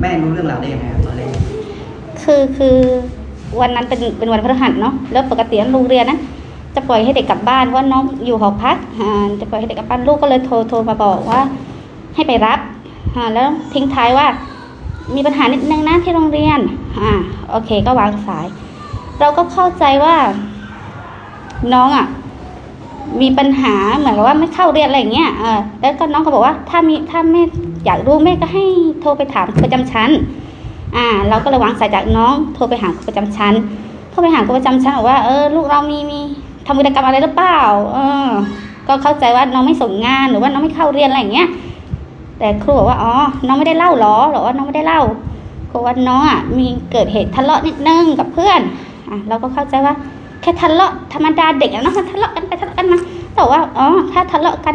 แม่รู้เรื่องราวได้ยังไงครับตอนแรกคือคือวันนั้นเป็นเป็นวันพฤหัสเนาะแล้วปกติโรงเรียนนะจะปล่อยให้เด็กกลับบ้านว่าน้องอยู่หอพักจะปล่อยให้เด็กกลับบ้านลูกก็เลยโทรโทรมาบอกว่า ให้ไปรับแล้วทิ้งท้ายว่า มีปัญหานิดนึงนะที่โรงเรียนอ่าโอเคก็วางสาย เราก็เข้าใจว่า น้องอะ มีปัญหาเหมือนกับว่าไม่เข้าเรียนอะไรอย่างเงี้ยเออแล้วก็น้องก็บอกว่าถ้ามีถ้าแม่อยากรู้แม่ก็ให้โทรไปถามครูประจำชั้น อ่า เราก็เลยวางสายจากน้องโทรไปหาครูประจำชั้นโทรไปหาครูประจำชั้นบอกว่าเออลูกเรามีมีทำกิจกรรมอะไรหรือเปล่า เออ ก็เข้าใจว่าน้องไม่ส่งงานหรือว่าน้องไม่เข้าเรียนอะไรอย่างเงี้ย แต่ครูบอกว่าอ๋อ น้องไม่ได้เล่าหรอหรอว่าน้องไม่ได้เล่าครูว่าน้องอะมีเกิดเหตุทะเลาะนิดนึงกับเพื่อน อะเราก็เข้าใจว่า แค่ทะเลาะธรรมดาเด็กอะเนาะมันทะเลาะกันไปทะเลาะกันมาแต่ว่าอ๋อถ้าทะเลาะกัน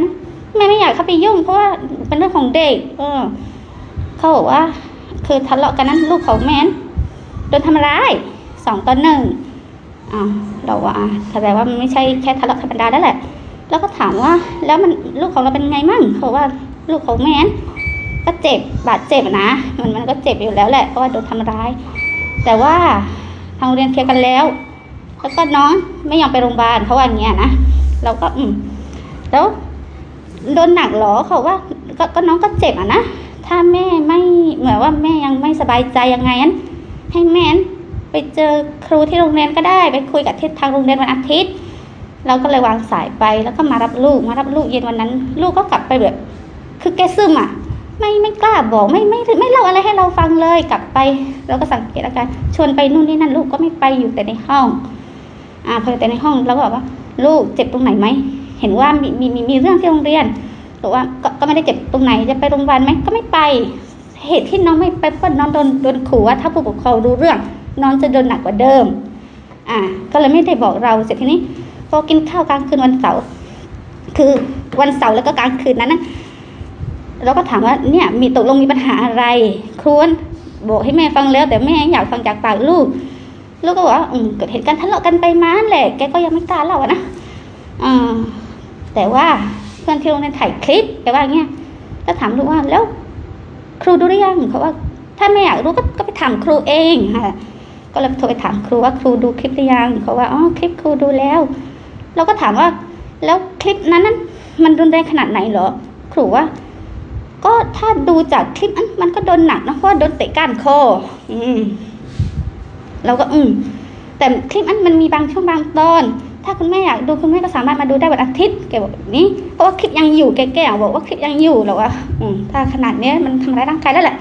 แม่ไม่อยากเข้าไปยุ่งเพราะว่าเป็นเรื่องของเด็ก เออเขาบอกว่า คือทะเลาะกันนั้นลูกของแม่นโดนทำร้ายสองต่อหนึ่งอ้าเราว่าอะแสดงว่ามันไม่ใช่แค่ทะเลาะธรรมดาแล้วแหละ แล้วก็ถามว่าแล้วมันลูกของเราเป็นไงมั่งเขาบอกว่าลูกของแม่นก็เจ็บบาดเจ็บนะมันมันก็เจ็บอยู่แล้วแหละเพราะว่าโดนทำร้าย แต่ว่าทางโรงเรียนเคลียร์กันแล้ว แล้วก็น้องไม่ยอมไปโรงพยาบาลเขาว่าอย่างเงี้ยนะเราก็อืมแล้วโดนหนักหรอเขาว่าก็ก็น้องก็เจ็บอะนะถ้าแม่ไม่เหมือนว่าแม่ยังไม่สบายใจยังไงนั้นให้แม่นไปเจอครูที่โรงเรียนก็ได้ ไปคุยกับที่ทางโรงเรียนวันอาทิตย์เราก็เลยวางสายไปแล้วก็มารับลูกมารับลูกเย็นวันนั้น ลูกก็กลับไปแบบ คือแกซึมอะ ไม่ไม่กล้าบอกไม่ไม่ไม่เล่าอะไรให้เราฟังเลยกลับไป เราก็สังเกตอาการชวนไปนู่นนี่นั่นลูกก็ไม่ไปอยู่แต่ในห้อง อ่าพอแต่ในห้องเราก็บอกว่า ลูกเจ็บตรงไหนไหมเห็นว่ามีมีมีมีเรื่องที่โรงเรียนบอกว่าก็ก็ไม่ได้เจ็บตรงไหนจะไปโรงพยาบาลไหมก็ไม่ไป เหตุที่น้องไม่ไปเพราะน้องโดนโดนขู่ว่าถ้าผู้ปกครองรู้เรื่อง น้องจะโดนหนักกว่าเดิม อ่า ก็เลยไม่ได้บอกเราเสร็จทีนี้พอกินข้าวกลางคืนวันเสาร์คือวันเสาร์แล้วก็กลางคืนนั้นนะเราก็ถามว่าเนี่ยมีตกลงมีปัญหาอะไรครวนบอกให้แม่ฟังแล้ว แต่แม่อยากฟังจากปากลูก ลูกก็บอกว่าเกิดเหตุการณ์ทะเลาะกันไปมาแหละแกก็ยังไม่กล้าเล่าอะนะอแต่ว่าเพื่อนที่โรงเรียนถ่ายคลิปแกว่าอย่างเงี้ยก็ถามลูกว่าแล้ว ครูดูหรือยังเขาว่า ถ้าไม่อยากรู้ก็ก็ไปถามครูเองค่ะก็เลยโทรไปถามครูว่าครูดูคลิปหรือยังเขาว่าอ๋อคลิปครูดูแล้ว เราก็ถามว่า แล้วคลิปนั้นนั้นมันรุนแรงขนาดไหนเหรอ ครูว่า ก็ถ้าดูจากคลิปมันก็โดนหนักนะเพราะโดนเตะก้านคออืม เราก็อืมแต่คลิปนั้นมันมีบางช่วงบางตอน ถ้าคุณแม่อยากดูคุณแม่ก็สามารถมาดูได้วันอาทิตย์แกบอกนี้เพราะว่าคลิปยังอยู่แกแกบอกว่าคลิปยังอยู่เราว่าอืมถ้าขนาดเนี้ยมันทำร้ายร่างกายแล้วแหละ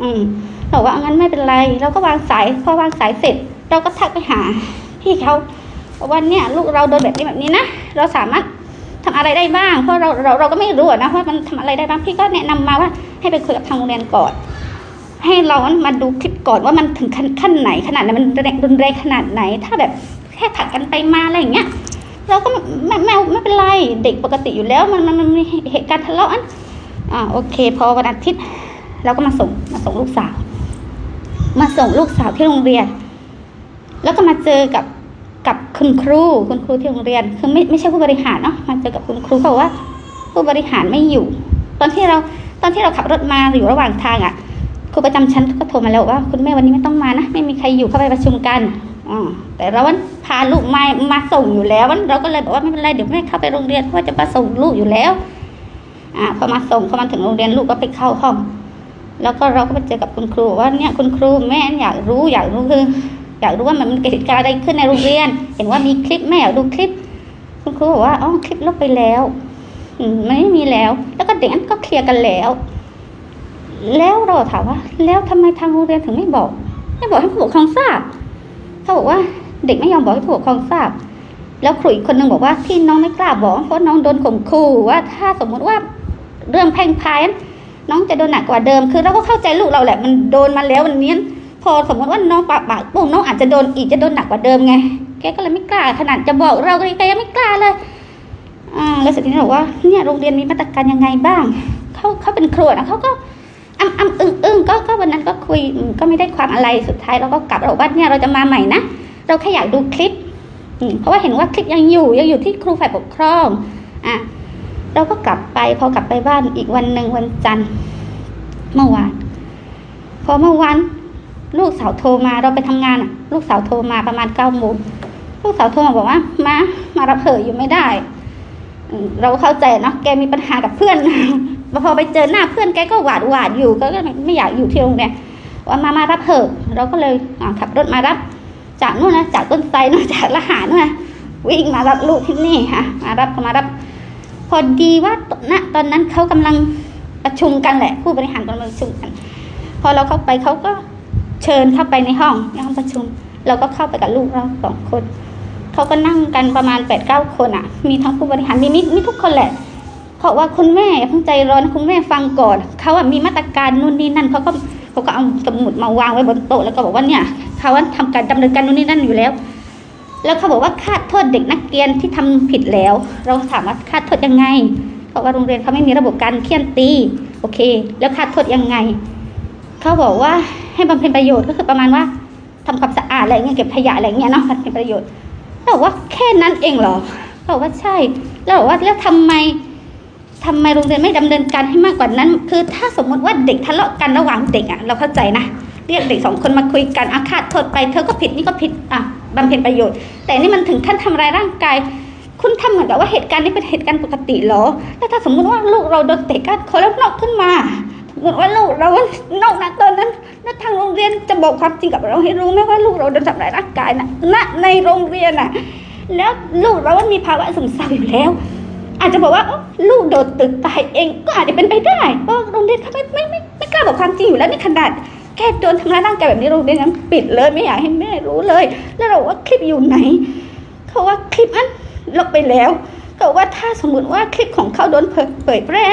อืมเราว่างั้นไม่เป็นไร เราก็วางสายพอวางสายเสร็จ เราก็ทักไปหาพี่เขาว่าเนี่ยลูกเราโดนแบบนี้แบบนี้นะเราสามารถทำอะไรได้บ้าง เพราะเราเราเราก็ไม่รู้อะนะว่ามันทำอะไรได้บ้างพี่ก็แนะนำมาว่าให้ไปคุยกับทางโรงเรียนก่อน ให้เรามาดูคลิปก่อนว่ามันถึงขั้นนไหนขนาดไหนมันรุนแรงรุนแรงขนาดไหน ถ้าแบบแค่ผักกันไปมาอะไรอย่างเงี้ยเราก็ไม่ไม่ไม่ไม่เป็นไรเด็กปกติอยู่แล้ว มันมันมันมีเหตุการณ์ทะเลาะอันอ่าโอเค พอวันอาทิตย์เราก็มาส่งมาส่งลูกสาว มาส่งลูกสาวที่โรงเรียน แล้วก็มาเจอกับกับคุณครูคุณครูที่โรงเรียนคือไม่ไม่ใช่ผู้บริหารเนาะมาเจอกับคุณครูเขาบอกว่า ผู้บริหารไม่อยู่ ตอนที่เราตอนที่เราขับรถมาอยู่ระหว่างทางอะ รูประจำชั้นก็โทรมาแล้วว่าคุณแม่วันนี้ไม่ต้องมานะไม่มีใครอยู่เข้าไปประชุมกันออแต่เราวันพาลูกมามาส่งอยู่แล้ววันเราก็เลยบอกว่าไม่เป็นไรเดี๋ยวแม่เข้าไปโรงเรียนเพราะว่าจะมาส่งลูกอยู่แล้ว อ่าพอมาส่งพอมาถึงโรงเรียนลูกก็ไปเข้าห้อง แล้วก็เราก็ไปเจอกับคุณครูว่าเนี่ยคุณครูแม่อยากรู้อยากรู้คืออยากรู้ว่ามันเกิดเหตุการณ์อะไรขึ้นในโรงเรียน เห็นว่ามีคลิปแม่อยากดูคลิป คุณครูบอกว่าอ๋อคลิปลบไปแล้วมันไม่มีแล้ว แล้วก็เด็กนั้นก็เคลียร์กันแล้ว แล้วเราถามว่า แล้วทำไมทางโรงเรียนถึงไม่บอก ไม่บอกให้ผู้ปกครองทราบ เขาบอกว่าเด็กไม่ยอมบอกให้ผู้ปกครองทราบ แล้วครูอีกคนนึงบอกว่าที่น้องไม่กล้าบอกเพราะน้องโดนข่มขู่ว่าถ้าสมมุติว่าเรื่องแพ่งพายน้องจะโดนหนักกว่าเดิม คือเราก็เข้าใจลูกเราแหละมันโดนมาแล้ววันนี้พอสมมติว่าน้องปากปากปุ้งน้องอาจจะโดนอีกจะโดนหนักกว่าเดิมไง แกก็เลยไม่กล้าขนาดจะบอกเราก็แกยังไม่กล้าเลยอ่าแล้วเสร็จทีนี้บอกว่าเนี่ยโรงเรียนมีมาตรการยังไงบ้างเขาเขาเป็นครูนะเขาก็ ก็คุยก็ไม่ได้ความอะไรสุดท้ายเราก็กลับเราบอกว่าเนี่ยเราจะมาใหม่นะเราแค่อยากดูคลิปเพราะว่าเห็นว่าคลิปยังอยู่ยังอยู่ที่ครูฝ่ายปกครองอะเราก็กลับไปพอกลับไปบ้านอีกวันหนึ่งวันจันทร์เมื่อวาน พอเมื่อวันลูกสาวโทรมาเราไปทำงานลูกสาวโทรมาประมาณเก้าโมงลูกสาวโทรมาบอกว่ามามารับเถออยู่ไม่ได้ เราเข้าใจเนาะแกมีปัญหากับเพื่อน พอไปเจอหน้าเพื่อนแกก็หวาดหวาดอยู่ก็ไม่อยากอยู่ที่โรงเรียนว่ามามารับเถอะเราก็เลยขับรถมารับ จากนู่นนะจากต้นไทรนู่นจากละหานู่นนะวิ่งมารับลูกที่นี่ค่ะมารับก็มารับ พอดีว่าตณตอนนั้นเขากำลังประชุมกันแหละ ผู้บริหารกำลังประชุมกัน พอเราเข้าไปเขาก็เชิญเข้าไปในห้องในห้องประชุม เราก็เข้าไปกับลูกเราสองคนเขาก็นั่งกันประมาณแปดเก้าคนอะ มีทั้งผู้บริหารมีมีมีทุกคนแหละ เพราะว่าคุณแม่อย่าเพิ่งใจร้อนคุณแม่ฟังก่อนเขาอะมีมาตรการนู่นนี่นั่นเขาก็เขาก็เอาสมุดมาวางไว้บนโต๊ะแล้วก็บอกว่าเนี่ยเขาว่าทำการดำเนินการนู่นนี่นั่นอยู่แล้ว แล้วเขาบอกว่าคาดโทษเด็กนักเรียนที่ทำผิดแล้ว เราถามว่าคาดโทษยังไงเพราะว่าโรงเรียนเขาไม่มีระบบการเคี่ยนตีโอเค แล้วคาดโทษยังไงเขาบอกว่าให้บำเพ็ญประโยชน์ก็คือประมาณว่าทำความสะอาดอะไรเงี้ยเก็บขยะอะไรเงี้ยเนาะบำเพ็ญประโยชน์เราบอกว่าแค่นั้นเองเหรอเราบอกว่าใช่ แล้วบอกว่าแล้วทำไม ทำไมโรงเรียนไม่ดำเนินการให้มากกว่านั้น คือถ้าสมมติว่าเด็กทะเลาะกันระหว่างเด็กอะเราเข้าใจนะเรียกเด็กสองคนมาคุยกันอาฆาตโทษไปเธอก็ผิดนี่ก็ผิดอะบำเพ็ญประโยชน์ แต่นี่มันถึงขั้นทำร้ายร่างกาย คุณทำเหมือนกับว่าเหตุการณ์นี้เป็นเหตุการณ์ปกติเหรอ แล้วถ้าสมมุติว่าลูกเราโดนเตะก้านคอแล้วนอกขึ้นมาสมมติว่าลูกเรานอกนะตอนนั้นแล้วทางโรงเรียนจะบอกความจริงกับเราให้รู้ไหมว่าลูกเราโดนทำร้ายร่างกายนะณในโรงเรียนน่ะ แล้วลูกเราว่ามีภาวะซึมเศร้าอยู่แล้ว อาจจะบอกว่าลูกโดนตึกตายเองก็อาจจะเป็นไปได้เพราะโรงเรียนเขาไม่ไม่ไม่ไม่กล้าบอกความจริงอยู่แล้วนี่ขนาดแค่โดนทำร้ายร่างกายแบบนี้โรงเรียนยังปิดเลยไม่อยากให้แม่รู้เลย แล้วเราว่าคลิปอยู่ไหนเขาว่าคลิปนั้นลบไปแล้วเขาว่าถ้าสมมติว่าคลิปของเขาโดนเผยแพร่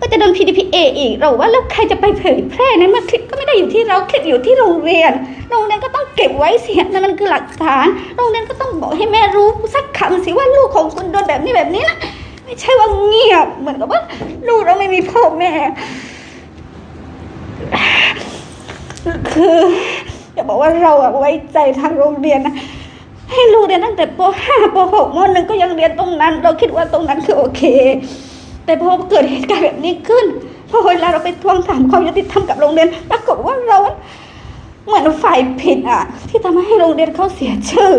ก็จะโดน PDPA อีกเราว่าแล้วใครจะไปเผยแพร่นเมื่อคลิปก็ไม่ได้อยู่ที่เราคลิปอยู่ที่โรงเรียน โรงเรียนก็ต้องเก็บไว้เสียนั่นมันคือหลักฐาน โรงเรียนก็ต้องบอกให้แม่รู้สักคำสิว่าลูกของคุณโดนแบบนี้แบบนี้นะ ไม่ใช่ว่าเงียบ เหมือนกับว่าลูกเราไม่มีพ่อแม่ คือจะบอกว่าเราอะไว้ใจทางโรงเรียนนะให้ลูกเรียนตั้งแต่ป .5 ป .6 ม .1 ก็ยังเรียนตรงนั้น เราคิดว่าตรงนั้นคือโอเค แต่พอเกิดเหตุการณ์แบบนี้ขึ้นพอเวลาเราไปทวงถามความยุติธรรมกับโรงเรียนปรากฏว่าเราเหมือนฝ่ายผิดอะ ที่ทำให้โรงเรียนเขาเสียชื่อ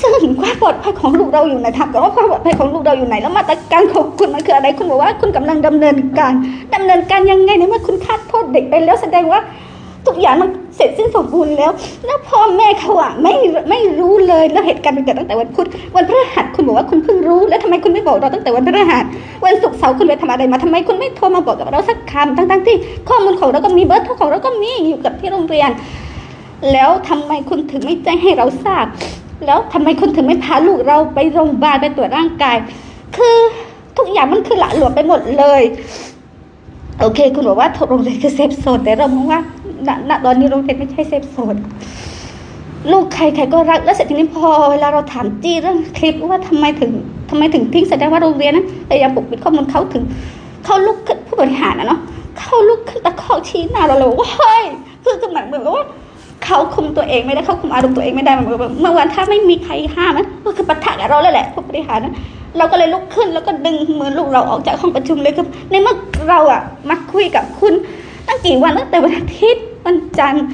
ซึ่งความปลอดภัยของลูกเราอยู่ไหนถามกันว่าความปลอดภัยของลูกเราอยู่ไหน แล้วมาตรการของคุณมันคืออะไร คุณบอกว่าคุณกำลังดำเนินการดำเนินการยังไงในเมื่อคุณคาดโทษเด็กไปแล้วแสดงว่าทุกอย่างมันเสร็จสิ้นสมบูรณ์แล้ว แล้วพ่อแม่เขาอะไม่ไม่รู้เลยแล้วเหตุการณ์มันเกิดตั้งแต่วันพุธวันพฤหัสคุณบอกว่าคุณเพิ่งรู้ แล้วทำไมคุณไม่บอกเราตั้งแต่วันพฤหัสวันศุกร์เสาร์คุณไปทำอะไรมาทำไมคุณไม่โทรมาบอกกับเราสักคำทั้งๆที่ข้อมูลของเราก็มีเบอร์โทรของเราก็มีอยู่กับที่โรงเรียน แล้วทำไมคุณถึงไม่แจ้งให้เราทราบ แล้วทำไมคุณถึงไม่พาลูกเราไปโรงพยาบาลไปตรวจร่างกาย คือทุกอย่างมันคือหละหลวมไปหมดเลย โอเค คุณบอกว่าโรงเรียนคือเซฟโซนแต่เรามองว่าณณตอนนี้โรงเรียนไม่ใช่เซฟโซนลูกใครใครก็รักแล้วเสร็จทีนี้พอเวลาเราถามจี้เรื่องคลิปว่าทำไมถึงทำไมถึงทิ้งแสดงว่าโรงเรียนนั้นพยายามปกปิดข้อมูลเขาถึงเขาลุกขึ้นผู้บริหารนะเนาะเขาลุกขึ้นตะคอกชี้หน้าเราเลยว่าเฮ้ยคือคือเหมือนเหมือนกับว่า เขาคุมตัวเองไม่ได้เขาคุมอารมณ์ตัวเองไม่ได้เหมือนแบบเมื่อวันถ้าไม่มีใครห้ามนก็คือปะทะกับเราแล้วแหละผู้บริหารนะเราก็เลยลุกขึ้นแล้วก็ดึงมือลูกเราออกจากห้องประชุมเลยคือในเมื่อเราอะมาคุยกับคุณตั้งกี่วันตั้งแต่วันอาทิตย์วันจันทร์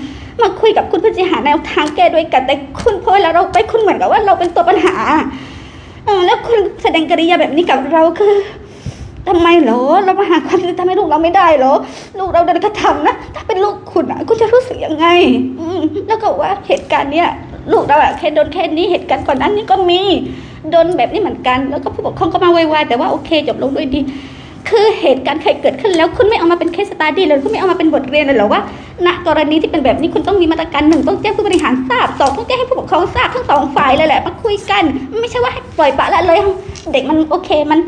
มาคุยกับคุณเพื่อจะหาแนวทางแก้ด้วยกันแต่คุณพอเวลาเราไปคุณเหมือนกับว่าเราเป็นตัวปัญหาเออแล้วคุณแสดงกริยาแบบนี้กับเราคือ ทำไมเหรอเรามาหาความยุติธรรมให้ลูกเราไม่ได้เหรอ ลูกเราโดนกระทำนะถ้าเป็นลูกคุณอะคุณจะรู้สึกยังไง อืแล้วก็ว่าเหตุการณ์เนี้ยลูกเราอะแค่โดนแค่นี้เหตุการณ์ก่อนนั้นนี่ก็มีโดนแบบนี้เหมือนกัน แล้วก็ผู้ปกครองก็มาไวๆแต่ว่าโอเคจบลงด้วยดีคือเหตุการณ์เคยเกิดขึ้นแล้วคุณไม่เอามาเป็นเคสสตาดี้เลยคุณไม่เอามาเป็นบทเรียนเลยหรอว่าณกรณีที่เป็นแบบนี้คุณต้องมีมาตรการหนึ่งต้องแจ้งผู้บริหารทราบสองต้องแจ้งให้ผู้ปกครองทราบทั้งสองฝ่ายเลยแหละมาคุยกัน ไม่ใช่ว่าให้ปล่อยปละละเลย เด็กมันโอเคมัน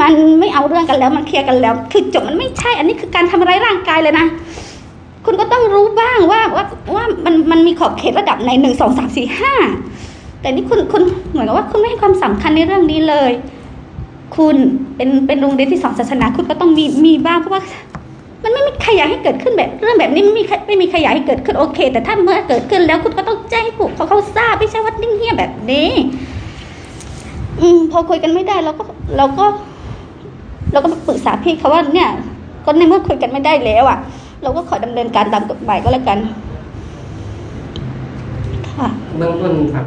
มันไม่เอาเรื่องกันแล้วมันเคลียร์กันแล้ว คือจบมันไม่ใช่ อันนี้คือการทำร้ายร่างกายเลยนะคุณก็ต้องรู้บ้างว่าว่าว่ามันมันมีขอบเขตระดับในหนึ่งสองสามสี่ห้าแต่นี่คุณคุณเหมือนกับว่าคุณไม่ให้ความสำคัญในเรื่องนี้เลย คุณเป็นเป็นโรงเรียนที่สอนศาสนาคุณก็ต้องมีมีบ้างเพราะว่า มันไม่มีใครอยากให้เกิดขึ้นแบบ เรื่องแบบนี้ไม่มีไม่มีใครอยากให้เกิดขึ้นโอเค แต่ถ้าเมื่อเกิดขึ้นแล้วคุณก็ต้องแจ้งให้ผู้เขาเขาทราบไม่ใช่ว่านิ่งเงียบแบบนี้ อืมพอคุยกันไม่ได้เราก็เราก็ เราก็ปรึกษาพี่เขาว่าเนี่ยก็ในเมื่อคุยกันไม่ได้แล้วอะ เราก็ขอดำเนินการตามกฎหมายก็แล้วกันค่ะ เบื้องต้นครับ